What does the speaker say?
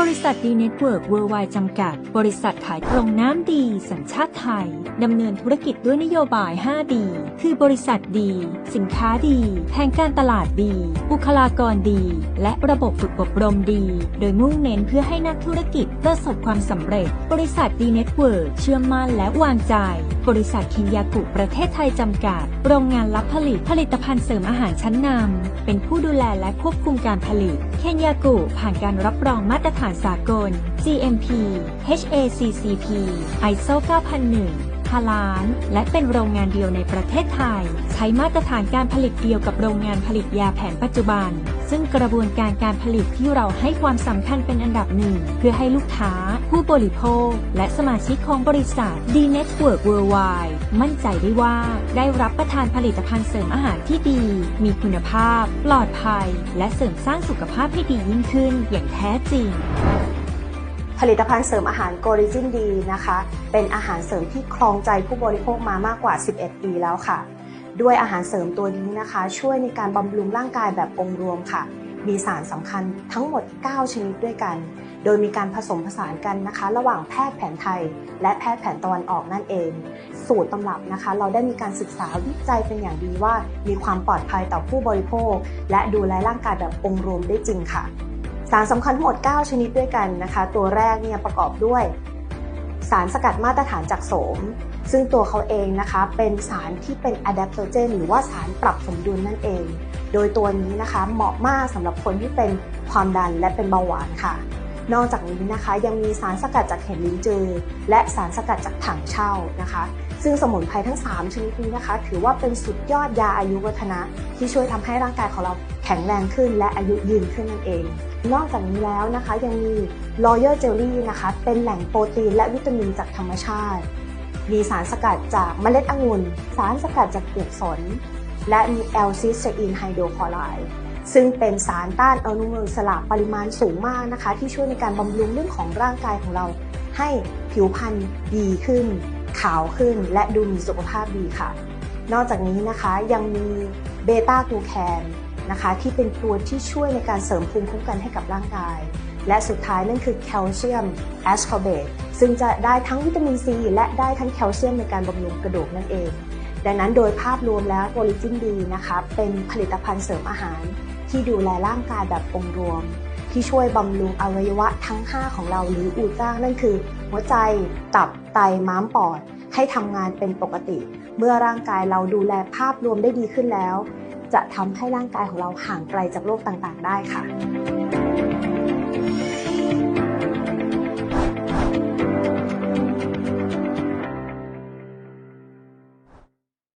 บริษัทดีเน็ตเวิร์กเวิร์ไวจำกัด บริษัทขายตรงน้ำดี สัญชาติไทย ดำเนินธุรกิจด้วยนโยบาย5ดีคือบริษัทดี สินค้าดี แผนการตลาดดี บุคลากรดี และระบบฝึกอบรมดี โดยมุ่งเน้นเพื่อให้นักธุรกิจประสบความสำเร็จ บริษัทดีเน็ตเวิร์กเชื่อมั่นและวางใจ บริษัทคินยากุประเทศไทยจำกัด โรงงานรับผลิตผลิตภัณฑ์เสริมอาหารชั้นนำเป็นผู้ดูแลและควบคุมการผลิต เคนยากุผ่านการรับรองมาตรฐานสากล GMP HACCP ISO 9001 ฮาลานและเป็นโรงงานเดียวในประเทศไทย ใช้มาตรฐานการผลิตเดียวกับโรงงานผลิตยาแผนปัจจุบัน ซึ่งกระบวนการการผลิตที่เราให้ความสำคัญเป็นอันดับหนึ่ง เพื่อให้ลูกค้า ผู้บริโภค และสมาชิกของบริษัท D Network Worldwide มั่นใจได้ว่าได้รับประทานผลิตภัณฑ์เสริมอาหารที่ดี มีคุณภาพ ปลอดภัย และเสริมสร้างสุขภาพให้ดียิ่งขึ้นอย่างแท้จริง ลิตภัณฑ์เสริมอาหารโกริจินดีนะคะ เป็นอาหารเสริมที่ครองใจผู้บริโภคมามากกว่า 11 ปีแล้วค่ะ ด้วยอาหารเสริมตัวนี้นะคะ ช่วยในการบำรุงร่างกายแบบองค์รวมค่ะ มีสารสำคัญทั้งหมด 9 ชนิดด้วยกัน โดยมีการผสมผสานกันนะคะ ระหว่างแพทย์แผนไทย และแพทย์แผนตะวันออกนั่นเอง สูตรตำรับนะคะ เราได้มีการศึกษาวิจัยเป็นอย่างดีว่า มีความปลอดภัยต่อผู้บริโภค และดูแลร่างกายแบบองค์รวมได้จริงค่ะ สารสำคัญทั้งหมด 9 ชนิดด้วยกันนะคะ ตัวแรกเนี่ยประกอบด้วย สารสกัดมาตรฐานจากโสม ซึ่งตัวเขาเองนะคะเป็นสารที่เป็น adaptogen หรือว่าสารปรับสมดุลนั่นเอง โดยตัวนี้นะคะเหมาะมากสำหรับคนที่เป็นความดันและเป็นเบาหวานค่ะ นอกจากนี้นะคะยังมีสารสกัดจากเห็ดลิ้นจือ และสารสกัดจากถังเช่านะคะ ซึ่งสมุนไพรทั้ง 3 ชนิดนี้นะคะ ถือว่าเป็นสุดยอดยาอายุวัฒนะ ที่ช่วยทำให้ร่างกายของเราแข็งแรงขึ้น และอายุยืนขึ้นนั่นเอง นอกจากนี้แล้วนะคะ ยังมี Royal Jelly นะคะ เป็นแหล่งโปรตีนและวิตามินจากธรรมชาติ มีสารสกัดจากเมล็ดองุ่น สารสกัดจากเปลือกสน และมีแอลซิสเตอีนไฮโดรคลอไรด์ซึ่งเป็นสารต้านอนุมูลอิสระปริมาณสูงมากนะคะ ที่ช่วยในการบำรุงเรื่องของร่างกายของเรา ให้ผิวพรรณดีขึ้น ขาวขึ้น และดูมีสุขภาพดีค่ะ นอกจากนี้นะคะยังมีเบต้ากลูแคน นะคะที่เป็นตัวที่ช่วยในการเสริมภูมิคุ้มกันให้กับร่างกาย และสุดท้ายนั่นคือแคลเซียมแอสคอเบตซึ่งจะได้ทั้งวิตามินซีและได้ทั้งแคลเซียมในการบำรุงกระดูกนั่นเอง ดังนั้นโดยภาพรวมแล้วโ o ลิจินดีนะคะเป็นผลิตภัณฑ์เสริมอาหาร ที่ดูแลร่างกายแบบองค์รวม ที่ช่วยบำรุงอวัยวะทั้ง 5 ของเราหรืออูจ้างนั่นคือ หัวใจ ตับ ไต ม้ามปอด ให้ทำงานเป็นปกติ เมื่อร่างกายเราดูแลภาพรวมได้ดีขึ้นแล้ว จะทำให้ร่างกายของเราห่างไกลจากโรคต่างๆ ได้ค่ะ